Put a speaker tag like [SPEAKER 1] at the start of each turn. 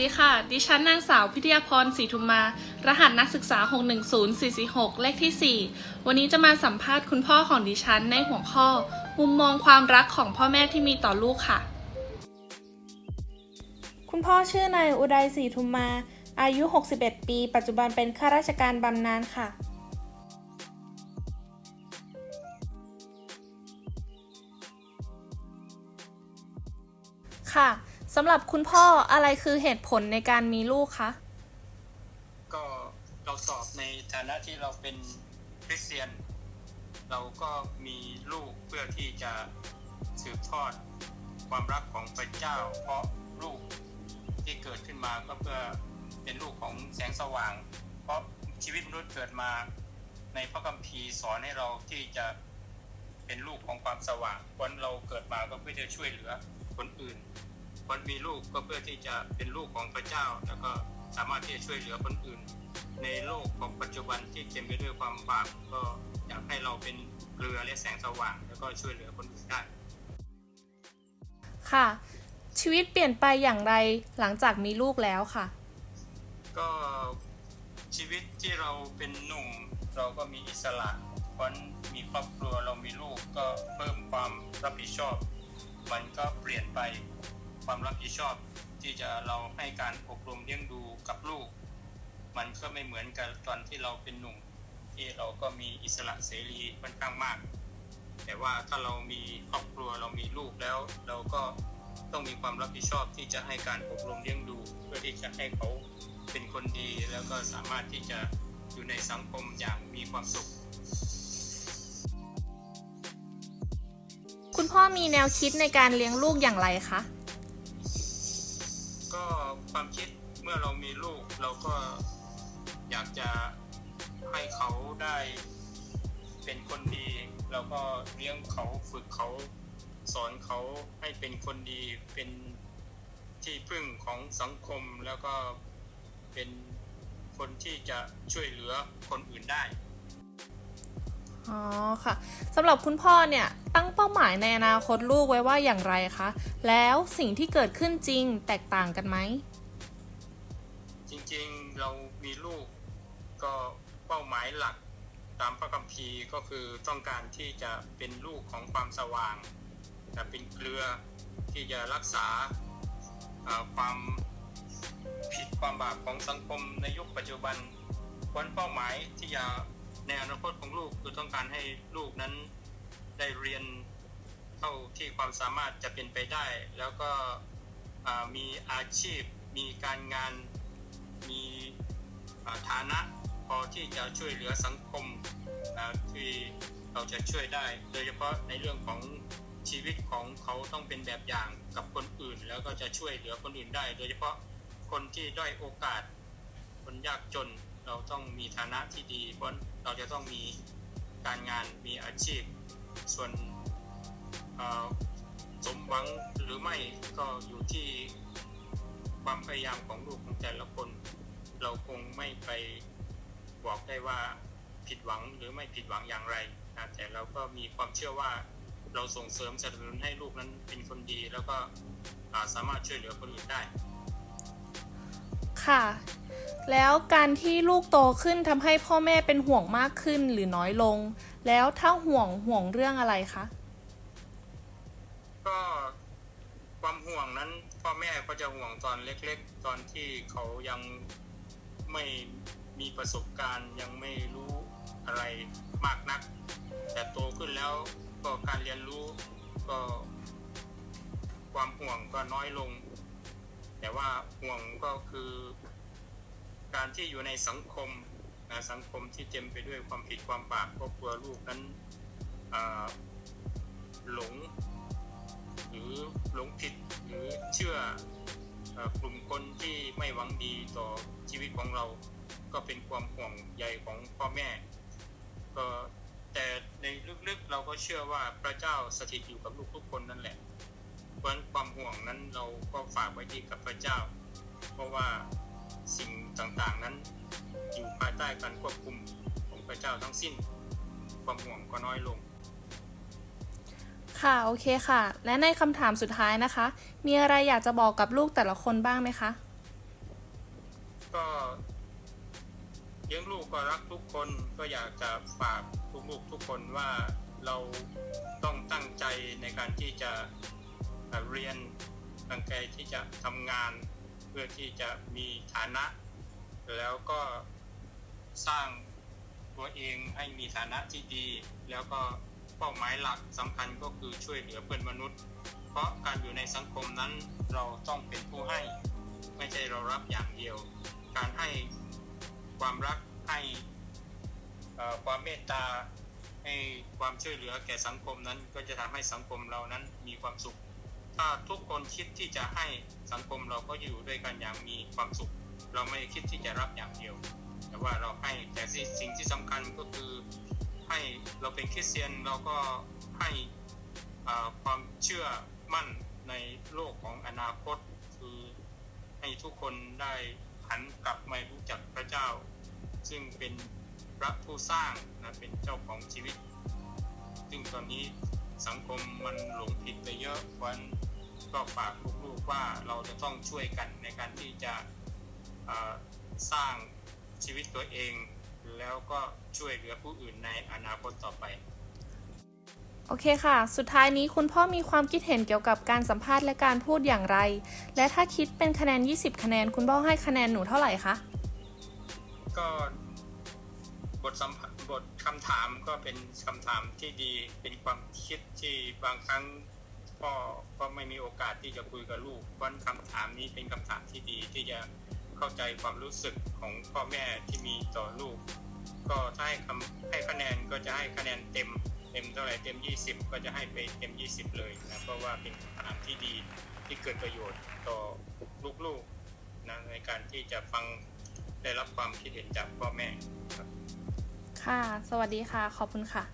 [SPEAKER 1] ดีค่ะ ดิฉันนางสาวพิทยาพรศรีทุมมา รหัสนักศึกษา 610446 เลขที่ 4 วันนี้จะมาสัมภาษณ์คุณพ่อของดิฉันในหัวข้อ มุมมองความรักของพ่อแม่ที่มีต่อลูกค่ะ
[SPEAKER 2] คุณพ่อชื่อนายอุดัยศรีทุมมา อายุ 61 ปี ปัจจุบันเป็นข้าราชการบำนาญค่ะค่ะ สำหรับคุณพ่ออะไรคือเหตุผลในการมีลูกคะ
[SPEAKER 3] ก็เราสอบในฐานะที่เราเป็นคริสเตียน เราก็มีลูกเพื่อที่จะสืบทอดความรักของพระเจ้า เพราะลูกที่เกิดขึ้นมาก็เพื่อเป็นลูกของแสงสว่าง เพราะชีวิตมนุษย์เกิดมาในพระคัมภีร์สอนให้เราที่จะเป็นลูกของความสว่างวันเราเกิดมาก็เพื่อจะช่วยเหลือคนอื่น วันมีลูกก็เพื่อที่จะเป็นลูกของพระเจ้า แล้วก็สามารถที่จะช่วยเหลือคนอื่น ในโลกของปัจจุบันที่เต็มไปด้วยความบาปก็อยากให้เราเป็นเกลือและแสงสว่าง แล้วก็ช่วยเหลือคนอื่นได้
[SPEAKER 2] ค่ะ ชีวิตเปลี่ยนไปอย่างไรหลังจากมีลูกแล้วค่ะ
[SPEAKER 3] ก็ชีวิตที่เราเป็นหนุ่มเราก็มีอิสระวันมีครอบครัวเรามีลูกก็เพิ่มความรับผิดชอบ มันก็เปลี่ยนไป ความรับผิดชอบที่จะเราให้การอบรมเลี้ยงดูกับลูก มันก็ไม่เหมือนกับตอนที่เราเป็นหนุ่ม ที่เราก็มีอิสระเสรีค่อนข้างมาก แต่ว่าถ้าเรามีครอบครัวเรามีลูกแล้ว เราก็ต้องมีความรับผิดชอบที่จะให้การอบรมเลี้ยงดู เพื่อที่จะให้เขาเป็นคนดีแล้วก็สามารถที่จะอยู่ในสังคมอย่างมีความสุข
[SPEAKER 2] คุณพ่อมีแนวคิดในการเลี้ยงลูกอย่างไรคะ
[SPEAKER 3] ความคิดเมื่อเรามีลูกเราก็อยากจะให้เขาได้เป็นคนดีเราก็เลี้ยงเขาฝึกเขาสอนเขาให้เป็นคนดีเป็นที่พึ่งของสังคมแล้วก็เป็นคนที่จะช่วยเหลือคนอื่นได้
[SPEAKER 2] อ๋อค่ะสำหรับคุณพ่อเนี่ย ตั้งเป้าหมายในอนาคตลูกไว้ว่าอย่างไรคะ แล้วสิ่งที่เกิดขึ้นจริงแตกต่างกันไหม
[SPEAKER 3] จริงๆเรามีลูกก็เป้าหมายหลักตามพระคัมภีร์ก็คือต้องการที่จะเป็นลูกของความสว่าง จะเป็นเกลือที่จะรักษาอ่าความผิดความบาปของสังคมในยุคปัจจุบันวันเป้าหมายที่จะในอนาคตของลูกคือต้องการให้ลูกนั้น ได้เรียนเท่าที่ความสามารถจะเป็นไปได้ แล้วก็มีอาชีพ มีการงานมีฐานะพอที่จะช่วยเหลือสังคมที่เราจะช่วยได้ โดยเฉพาะในเรื่องของชีวิตของเขาต้องเป็นแบบอย่างกับคนอื่น แล้วก็จะช่วยเหลือคนอื่นได้ โดยเฉพาะคนที่ด้อยโอกาส คนยากจนเราต้องมีฐานะที่ดี เพราะเราจะต้องมีการงานมีอาชีพ ส่วนสมหวังหรือไม่ก็อยู่ที่ความพยายามของลูกของแต่ละคน เราคงไม่ไปบอกได้ว่าผิดหวังหรือไม่ผิดหวังอย่างไรนะแต่เราก็มีความเชื่อว่าเราส่งเสริมสนับสนุนให้ลูกนั้นเป็นคนดี แล้วก็สามารถช่วยเหลือคนอื่นได้
[SPEAKER 2] ค่ะ แล้วการที่ลูกโตขึ้นทำให้พ่อแม่เป็นห่วงมากขึ้นหรือน้อยลง แล้วถ้าห่วงห่วงเรื่องอะไรคะ
[SPEAKER 3] ก็ความห่วงนั้นพ่อแม่ก็จะห่วงตอนเล็ก ๆ ตอนที่เขายังไม่มีประสบการณ์ยังไม่รู้อะไรมากนัก แต่โตขึ้นแล้วก็การเรียนรู้ก็ความห่วงก็น้อยลง แต่ว่าห่วงก็คือ การที่อยู่ในสังคม สังคมที่เต็มไปด้วยความผิดความบาปก็กลัวลูกนั้นหลง หรือหลงผิดหรือเชื่ออกลุ่มคนที่ไม่หวังดีต่อชีวิตของเรา ก็เป็นความห่วงใยของพ่อแม่ ก็แต่ในลึกๆเราก็เชื่อว่าพระเจ้าสถิตอยู่กับลูกทุกคนนั่นแหละเพราะความห่วงนั้นเราก็ฝากไว้ที่กับพระเจ้า เพราะว่าสิ่งต่างๆนั้น อยู่ภายใต้การควบคุมของพระเจ้าทั้งสิ้น ความห่วงก็น้อยลง
[SPEAKER 2] ค่ะ โอเคค่ะ และในคำถามสุดท้ายนะคะ มีอะไรอยากจะบอกกับลูกแต่ละคนบ้างไหมคะ ก็
[SPEAKER 3] เลี้ยงลูกก็รักทุกคนก็อยากจะฝากลูกทุกคนว่าเราต้องตั้งใจในการที่จะเรียนตั้งใจที่จะทำงาน เพื่อที่จะมีฐานะ แล้วก็ สร้างตัวเองให้มีฐานะที่ดี แล้วก็เป้าหมายหลักสำคัญก็คือช่วยเหลือเพื่อนมนุษย์ เพราะการอยู่ในสังคมนั้นเราต้องเป็นผู้ให้ ไม่ใช่เรารับอย่างเดียว การให้ความรักให้ความเมตตาให้ความช่วยเหลือแก่สังคมนั้น ก็จะทำให้สังคมเรานั้นมีความสุข ถ้าทุกคนคิดที่จะให้สังคมเราก็อยู่ด้วยกันอย่างมีความสุข เราไม่คิดที่จะรับอย่างเดียว แต่ว่าเราให้แต่สิ่งที่สำคัญก็คือให้เราเป็นคริสเตียนเราก็ให้ความเชื่อมั่นในโลกของอนาคต คือให้ทุกคนได้หันกลับมารู้จักพระเจ้า ซึ่งเป็นพระผู้สร้างนะเป็นเจ้าของชีวิต ซึ่งตอนนี้สังคมมันหลงผิดไปเยอะเพราะนั่นก็ฝากลูกๆว่าเราจะต้องช่วยกันในการที่จะสร้าง ชีวิตตัวเอง แล้วก็ช่วยเหลือผู้อื่นในอนาคตต่อไป
[SPEAKER 2] โอเคค่ะ สุดท้ายนี้คุณพ่อมีความคิดเห็นเกี่ยวกับการสัมภาษณ์และการพูดอย่างไร และถ้าคิดเป็นคะแนน 20 คะแนน คุณพ่อให้คะแนนหนูเท่าไหร่คะ
[SPEAKER 3] ก็บทสัมภาบทคำถามก็เป็นคำถามที่ดี เป็นความคิดที่บางครั้งพ่อก็ไม่มีโอกาสที่จะคุยกับลูกเพราะฉะนั้นคำถามนี้เป็นคำถามที่ดีที่จะ เข้าใจความรู้สึกของพ่อแม่ที่มีต่อลูก ก็ถ้าให้คำให้คะแนนก็จะให้คะแนนเต็มเต็มเท่าไหร่เต็ม 20 ก็จะให้ไปเต็ม 20 เลยนะเพราะว่าเป็นคำถามที่ดีที่เกิดประโยชน์ต่อลูกๆนะในการที่จะฟังได้รับความคิดเห็นจากพ่อแม่
[SPEAKER 2] ค่ะ สวัสดีค่ะ ขอบคุณค่ะ